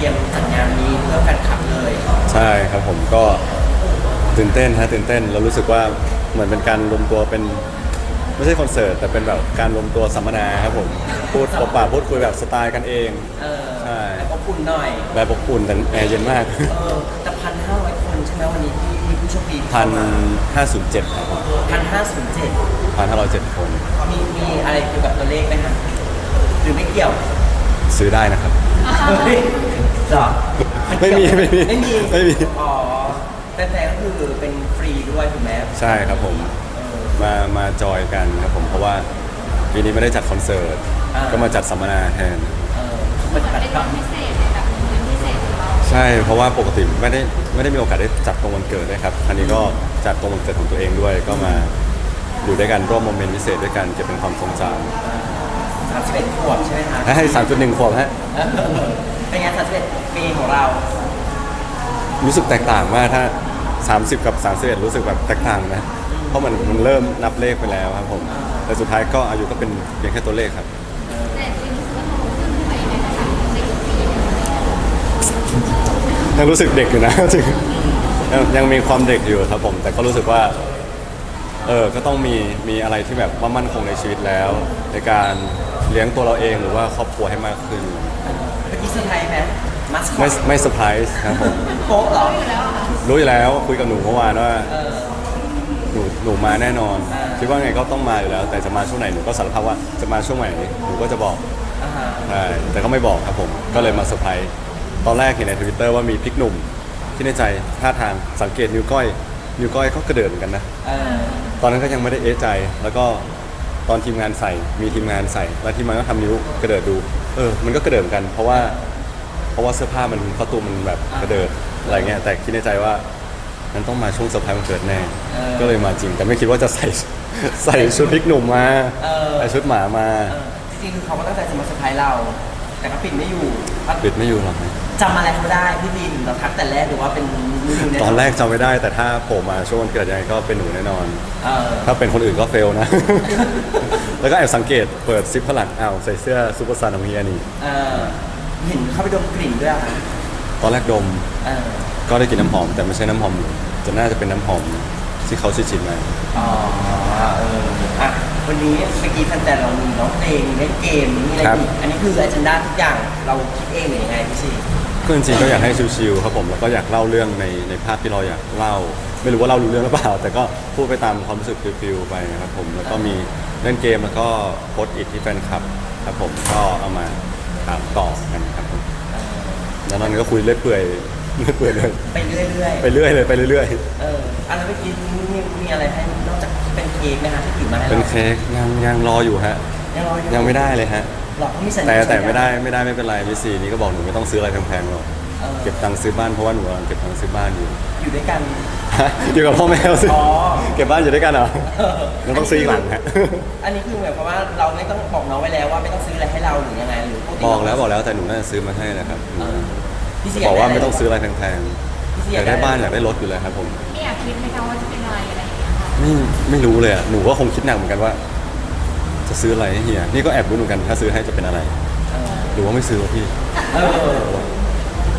รียมจัดงานนี้เพื่อแฟนคลับเลยใช่ครับผมก็ตื่นเต้นฮะตื่นเต้นเรารู้สึกว่าเหมือนเป็นการรวมตัวเป็นไม่ใช่คอนเสิร์ตแต่เป็นแบบการรวมตัวสัมมนาครับผมพูดปบปากพูดคุยแบบสไตล์กันเอง เออใช่ แล้วก็คุณหน่อยแบบอบอุ่นแต่แอร์เย็นมากเออแต่พันห้าร้อยคนใช่ไหมวันนี้ที่มีผู้โชคดีพันห้าศูนย์เจ็ดครับผมพันห้าศูนย์เจ็ดพันห้าร้อยเจ็ดคน มีมีอะไรเกี่ยวกับตัวเลขไหมฮะหรือไม่เกี่ยว ซื้อได้นะครับ เฮ้ย เหรอนเกี่ยวไม่มีไม่มีไม่มีไม่มี อ๋อแต่แต่ก็คือเป็นฟรีด้วยถูกไหมใช่ครับผมเออมามาจอยกันครับผมเพราะว่าปีนี้ไม่ได้จัดคอนเสิร์ตอ่าก็มาจัดสัมมนาแทน เออปฏิบัติเป็นธรรวัมนพิเศษในแบบมื้อพิเศษของเราใช่เพราะว่าปกติไม่ได้ไม่ได้มีโอกาสได้จัดตรงวันเกิดด้วยครับอันนี้ก็จัดตรงวันเกิดของตัวเองด้วยก็มาอยู่ด้วยกันร่วมโมเมนต์พิเศษด้วยกันเก็บเป็นความทรงจสามสิบเอ็ดขวบใช่ไหมคะำให้สามจุดหนึ่งขวบฮะ เป็นไงสามสิบเอ็ดปีของเรา รู้สึกแตกต่างมากถ้า 30 กับ 31 รู้สึกแบบแตกต่างนะ เพราะมันมันเริ่มนับเลขไปแล้วครับผมแต่สุดท้ายก็อายุก็เป็นเพียงแค่ตัวเลขครับ แต่จริงๆรู้สึกว่าโตขึ้นไปในระดับในทุกปีเลยยังรู้สึกเด็กอยู่นะ จริงยังยังมีความเด็กอยู่ครับผม แต่ก็รู้สึกว่า เออก็ต้องมีมีอะไรที่แบบว่ามั่นคงในชีวิตแล้ว ในการเลี้ยงตัวเราเองหรือว่าครอบครัวให้มากขึ้น มื่อกี้เซอร์ไพรส์ไหมมัสคอไม่ตไม่เซอร์ไพรส์ครับผม โป๊ะเหรอรู้อยู่แล้วคุยกับหนูเมื่อวานว่าเออ หนูหนูมาแน่นอน อ่า คิดว่าไงก็ต้องมาอยู่แล้ว แต่จะมาช่วงไหนหนูก็สารภาพว่าจะมาช่วงไหนหนูก็จะบอกอ่าฮะใช่แต่ก็ไม่บอกครับผม ก็เลยมาเซอร์ไพรส์ตอนแรกเห็นในทวิตเตอร์ว่ามีพริกหนุ่มที่ในใจท่าทางสังเกตนิ้วก้อยนิ้วก้อยก็กระเดิดเหมือนกันนะ เออตอนนั้นก็ยังไม่ได้เอะใจ แล้วก็ ตอนทีมงานใส่มีทีมงานใส่ แล้วทีมงานก็ทำนิ้วกระเดิดดู เออ มันก็กระเดิดเหมือนกัน เพราะว่า เพราะว่าเสื้อผ้ามันข้อตูมมันแบบกระเดิดอะไรเงี้ยแต่คิดในใจว่ามันต้องมาช่วงเซอร์ไพรส์วันเกิดแน่ ก็เลยมาจริง แต่ไม่คิดว่าจะใส่ใส่ชุดพริกหนุ่มมาเออใส่ชุดหมามาเออจริงๆคือเขาก็ตั้งใจจะมาเซอร์ไพรส์เรา แต่ก็ปิดไม่อยู่ปิดไม่อยู่หรอกนะจำอะไรเขาได้พี่ดินเราทักแต่แรกหรือว่าเป็นมือหนึ่งใตอนแรกจำไม่ได้แต่ถ้าโผล่มาช่วงวันเกิดยังไงก็เป็นหนูแน่นอน เออถ้าเป็นคนอื่นก็เฟลนะ แล้วก็แอบสังเกตเปิดซิปข้างหลังอ้าวใส่เสื้อซูเปอร์ซันของเฮียนี่ เออเห็นเขาไปดมกลิ่นด้วยอะค่ะตอนแรกดมเออก็ได้กลินน้ำหอม แต่ไม่ใช่น้ำหอมหนูจะน่าจะเป็นน้ำหอมที่เขาชิดๆมา อ๋อเอออะ วันนี้เมื่อกี้แฟนๆเรามีร้องเพลงมีเล่นเกมมีอะไรครับอีกอันนี้คืออ g จ n d a ทุกอย่างเราคิดเองหรือยังไงพี่ชีก็จริงๆก็อยากให้ชิวๆครับผมแล้วก็อยากเล่าเรื่องในในภาพที่เราอยากเล่า ไม่รู้ว่าเรารู้เรื่องหรือเปล่า แต่ก็พูดไปตามความรู้สึกฟิลๆไปครับผมแล้วก็มีเล่นเกมแล้วก็โพสต์อิทที่แฟนคลับครับผมก็เอามาถามตอบกันครับผมแล้วนั้นก็คุยเรื่อยเปื่อย เรื่อยเปื่อยเลยไปเรื่อยไปเรื่อยเลยไปเรื่อยๆเอออันแล้วเมื่อกี้มีมีอะไรให้นอกจากเป็นเค้กไหมคะที่ถือมาให้ๆเราเป็นเค้กยังยังรออยู่ฮะ ยังรออยู่ยังไม่ได้เลยฮะ หรอเขามีสัญญาแต่แต่สัญญาไม่ได้ไม่ได้ไม่เป็นไรพี่ซีนี่ก็บอกหนูไม่ต้องซื้ออะไรแพงๆหรอกเออเก็บตังค์ซื้อบ้านเพราะว่าหนูกำลังเก็บตังค์ซื้อบ้านอยู่ อยู่ด้วยกันอยู่กับพ่อแม่สิอ๋อ เก็บบ้านอยู่ด้วยกันเหรอเอองั้นต้องซื้ออีกหลังฮะ อันนี้คือหมายความว่าเราไม่ต้องบอกน้องไว้แล้วว่าไม่ต้องซื้ออะไรให้เราหรือยังไงหรือปติบอกแล้วบอกแล้วแต่หนูน่าจะซื้อมาให้นะครับเอ อพี่ซีบอกว่าไม่ด้ะรต้องซื้ออะไรแพงพี่ซีๆอยากได้บ้านอยากได้รถอยู่แล้วครับผมไม่อยากคิดไหมคะว่าจะเป็นอะไรอะไรอย่างเงี้ยค่ะไม่ไม่รู้เลยอะหนูก็คงคิดหนักเหมือนกันว่า จะซื้ออะไรให้เฮียนี่ก็แอบรู้เหมือนกันถ้าซื้อให้จะเป็นอะไรเออหรือว่าไม่ซื้อวะพี่เออ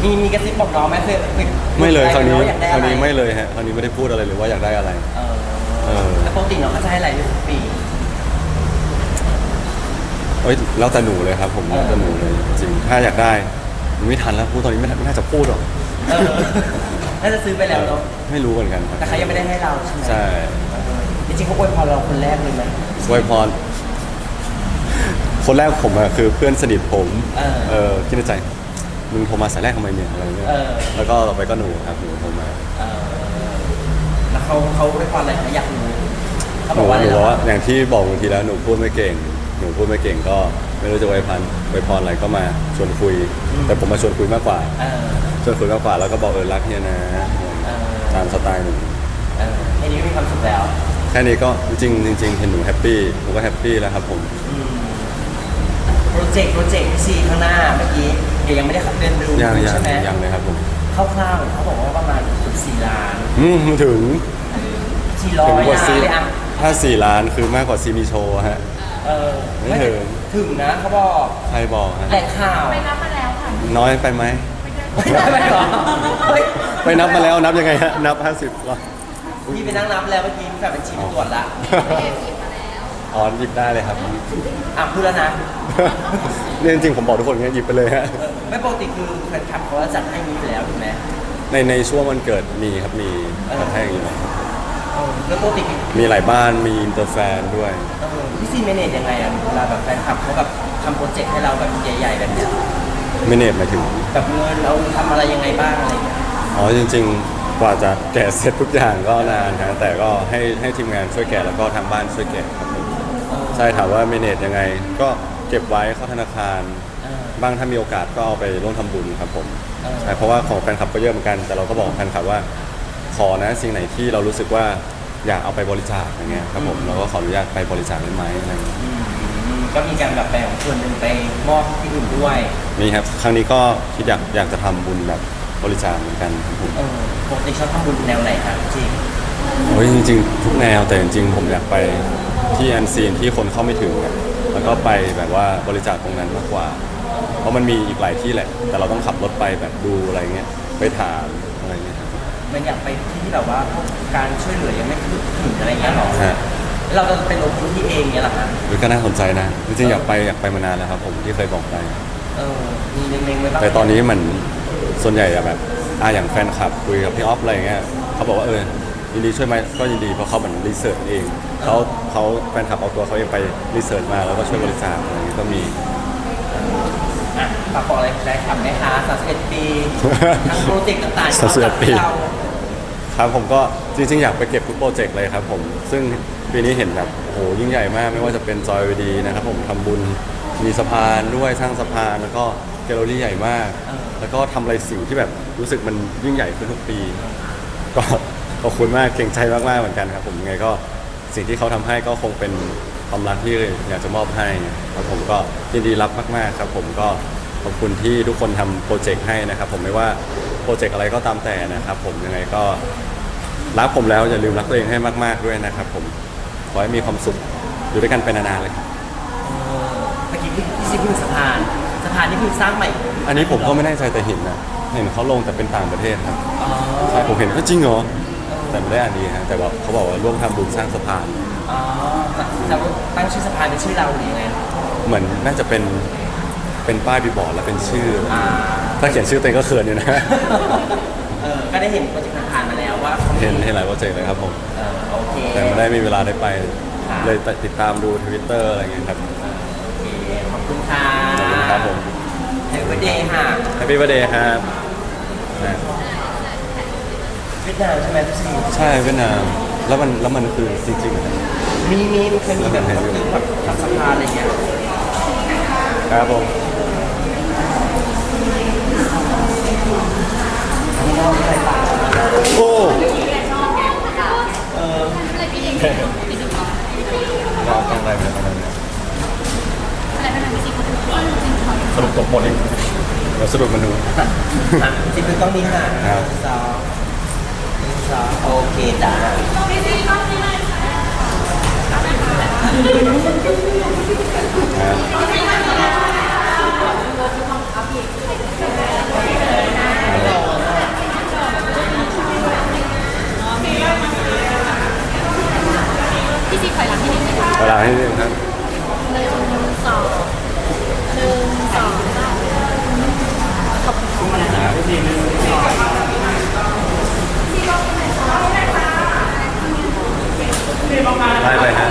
มีมีกระซิบบอกน้องไหมเคยเคยไม่เลยคราวนี้องอยากได้คอะราวไรนี้ไม่เลยฮะคราวนี้ไม่ได้พูดอะไรเลยว่าอยากได้อะไรเออเออแล้วปกติน้องเขาจะให้อะไรทุกปีเอ้ยแล้วแต่หนูเลยครับ ผมแล้วแต่หนูเลยจริงถ้าอยากได้ ไม่ทันแล้วพูดตอนนี้ไม่ทันไม่น่าจะพูดหรอกเออน่าจะซื้อไปแล้วเนาะไม่รู้เหมือนกันครับแต่เขายังไม่ได้ให้เราใช่ไหมใช่เออจริงๆเขาอวยพรเราคนแรกเลยไหมอวยพร คนแรกผมอะคือเพื่อนสนิทผมเออ เออคิดในใจมึงโทรมาสายแรกทำไมเนี่ยอะไรเงี้ยเออ แล้วก็ต่อไปก็หนูครับหนูโทรมาเออแล้วเขาเขาอวยพรอะไรคะอยากรู้เขาหบนูอกว่าอะไรหนูบอกว่านะอย่างที่บอกบางทีแล้วหนูพูดไม่เก่ง หนูพูดไม่เก่งก็ ไม่รู้จะอวยพรอวยพรอะไรก็มาชวนคุย แต่ผมมาชวนคุยมากกว่า เออชวนคุยมากกว่าแล้วก็บอกเออรักเฮียนะเออตามสไตล์หนูเออแค่นี้ก็มีความสุขแล้วแค่นี้ก็จริงๆจริงๆเห็นหนูแฮปปี้หนูก็แฮปปี้แล้วครับผมอืมโปรเจกต์โปรเจกต์ซีข้างหน้าเมื่อกี้เดี๋ยวยังไม่ได้เดินไปดูยังยังใช่ไหมยังเลยครับผมคร่าวๆเขาบอกว่าประมาณเกือบสี่ล้านอืมถึงสี่ร้อถึงยกว่าล้านซีเลยอะถ้าสี่ล้านคือมากกว่าซีมีโชว์ฮะ เออไม่ถึง ถึงนะเขาบอกใครบอกฮะแหล่งข่าวไปรับมาแล้วค่ะน้อยไปไหมไปเดิไม่ได้ไหมหรอเฮ้ยไปนับมาแล้วนับยังไงฮะนับ 50รอบพี่ไปนั่งนับแล้วเมื่อกี้แฟนบัญชีไปตรวจละอ๋อหยิบได้เลยครับอะพูดแล้วนะเนี่ยจริงๆผมบอกทุกคนอย่างเงี้ยหยิบไปเลยฮะเออไม่ปกติคือแฟนคลับเขาจะจัดให้มีอยู่แล้วถูกไหมในในช่วงวันเกิดมีครับมีกระแทกอยู่แล้วเออแล้วปกติมีหลายบ้านมีอินเตอร์แฟนด้วยเออ พี่ซีเมเนจยังไงอะเวลาแบบแฟนคลับเขาแบบทำโปรเจกต์ให้เราแบบใหญ่ๆแบบเนี้ยไม่เนตหมายถึง แบบเงินเราทำอะไรยังไงบ้างอะไรอย่างเงี้ยอ๋อจริงๆ กว่าจะแกะเสร็จทุกอย่างก็นานนะแต่ก็ให้ให้ทีมงานช่วยแกะแล้วก็ทางบ้านช่วยแกะครับผมใช่ถามว่าเมเนจยังไง ก็เก็บไว้เข้าธนาคาร เออ บ้างถ้ามีโอกาสก็เอาไปร่วมทำบุญครับผมเออ ใช่เพราะว่าของแฟนคลับก็เยอะเหมือนกัน แต่เราก็บอกแฟนคลับว่า ขอนะสิ่งไหนที่เรารู้สึกว่า อยากเอาไปบริจาคอย่างเงี้ยครับผมเราก็ขออนุญาตไปบริจาคได้ไหมอะไรอย่างเงี้ยอืมก็มีการแบบแบ่งส่วนหนึ่งไปมอบที่อื่นด้วยนี่ครับครั้งนี้ก็คิดอยากอยากจะทำบุญแบบบริจาคเหมือนกันครับผมเออปกติชอบทำบุญแนวไหนครับจริงโอ้ยจริงๆ ทุกแนวแต่จริงๆผมอยากไปที่อันซีนที่คนเข้าไม่ถึงอะแล้วก็ไปแบบว่าบริจาคตรงนั้นมากกว่า เพราะมันมีอีกหลายที่แหละ แต่เราต้องขับรถไปแบบดูอะไรเงี้ยไปถาม มันอยากไปที่ที่แบบว่าพวกการช่วยเหลือยังไม่ถึงอะไรเงี้ยหรอฮะแล้วเราจะเป็นลงพื้นที่เองเงี้ยเหรอครับหรือก็น่าสนใจนะจริงๆอยากไปอยากไปมานานแล้วครับผมที่เคยบอกไป เออมีเล็งๆไว้บ้างแต่ตอนนี้มันส่วนใหญ่อะแบบอะอย่างแฟนคลับคุยกับพี่ออฟอะไรเงี้ยเขาบอกว่าเออยินดีช่วยไหมก็ยินดีเพราะเขาเหมือนรีเสิร์ชเองเขาเขาแฟนคลับเอาตัวเขาเองไปรีเสิร์ชมาแล้วก็ช่วยบริจาคอะไรเงี้ยก็มีอะ ฝากบอกอะไรแฟนคลับไหมคะ31 ปีทั้งโปรเจกต์ต่างๆที่เราจัดให้เราครับผมก็จริงๆ อยากไปเก็บทุกโปรเจกต์เลยครับผมซึ่งปีนี้เห็นแบบโอ้โหยิ่งใหญ่มากไม่ว่าจะเป็นจอยวีดีนะครับผมทำบุญมีสะพานด้วยสร้างสะพานแล้วก็แกลเลอรี่ใหญ่มากเออแล้วก็ทำอะไรสิ่งที่แบบรู้สึกมันยิ่งใหญ่ขึ้นทุกปี ก็ขอบคุณมากเก่งใจมากๆเหมือนกันครับผมยังไงก็สิ่งที่เขาทำให้ก็คงเป็นความรักที่อยากจะมอบให้ครับผมก็ยินดีรับมากๆครับผมก็ ขอบคุณที่ทุกคนทำโปรเจกต์ให้นะครับ ผมไม่ว่าโปรเจกต์อะไรก็ตามแต่นะครับ ผมยังไงก็รักผมแล้วอย่าลืมรักตัวเองให้มาก ๆด้วยนะครับ ผมขอให้มีความสุขอยู่ด้วยกันเป็นนานๆเลยครับเออเมื่อกี้พี่พี่ซีพูดถึงสะพานสะพานนี่คือสร้างใหม่อันนี้ผมก็ไม่แน่ใจแต่เห็นนะเห็นเขาลงแต่เป็นต่างประเทศครับอ๋อใช่ผมเห็นก็จริงเหรอแต่ไม่ได้อ่านดีฮะแต่ว่าเขาบอกว่าร่วมทำบุญสร้างสะพาน อ๋อแต่ว่าตั้งชื่อสะพานเป็นชื่อเราหรือยังไงเหมือนน่าจะเป็น เป็นป้ายบีบอร์ดแล้วเป็นชื่อ อ่าถ้าเขียนชื่อตัวเองก็เขินอยู่นะ เออก็ได้เห็นโปรเจกต์ผ่านๆมาแล้วว่าเขามีเห็นเห็นหลายโปรเจกต์เลยครับผม เออโอเค แต่ไม่ได้มีเวลาได้ไป ค่ะ เลยติดตามดูทวิตเตอร์อะไรเงี้ยครับ โอเคขอบคุณค่ะขอบคุณครับผมแฮปปี้เดย์ค่ะ Happy Birthday ครับนะเวียดนามใช่ไหมพี่ซีใช่เวียดนาม แล้วมันแล้วมันคือจริงๆเหรอมีมีมันเคยมีแบบคนนึงแบบทำสะพานอะไรเงี้ยครับผม โอ้เอออะไรพี่เองเราตั้งอะไรไปแล้วนะอะไรเป็นอะไรพี่ซีคนอื่นสรุปตกหมดเองเราสรุปมาดูอะจิบเป็นกล้องนี้ค่ะครับสองสองโอเคจ้า พี่ซีก็ไม่ได้ นะ พี่ซีถอยหลังนิดนึงนะคะ เวลาให้นิดนึงครับ หนึ่งสองหนึ่งสอง นะ ไล่ไปฮะ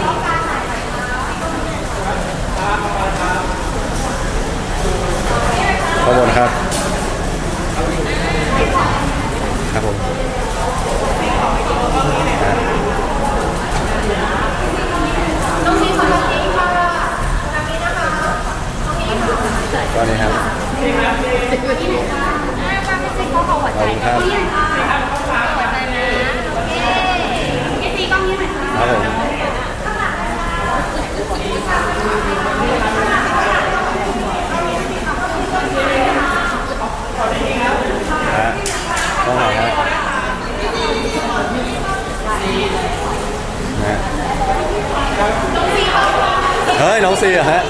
ขอบคุณครับ ครับผมนะ ต้องซีขอรับนี้ค่ะ ตอนนี้ครับ อยู่ที่ไหนคะอ่าค่ะพี่ซีเขาขอหัวใจ ขอบคุณครับ ที่ไหนคะหัวใจนะโอเคพี่ซีกล้องนี้หน่อยค่ะ ครับผมฮะต้องไหนฮะนะ เฮ้ย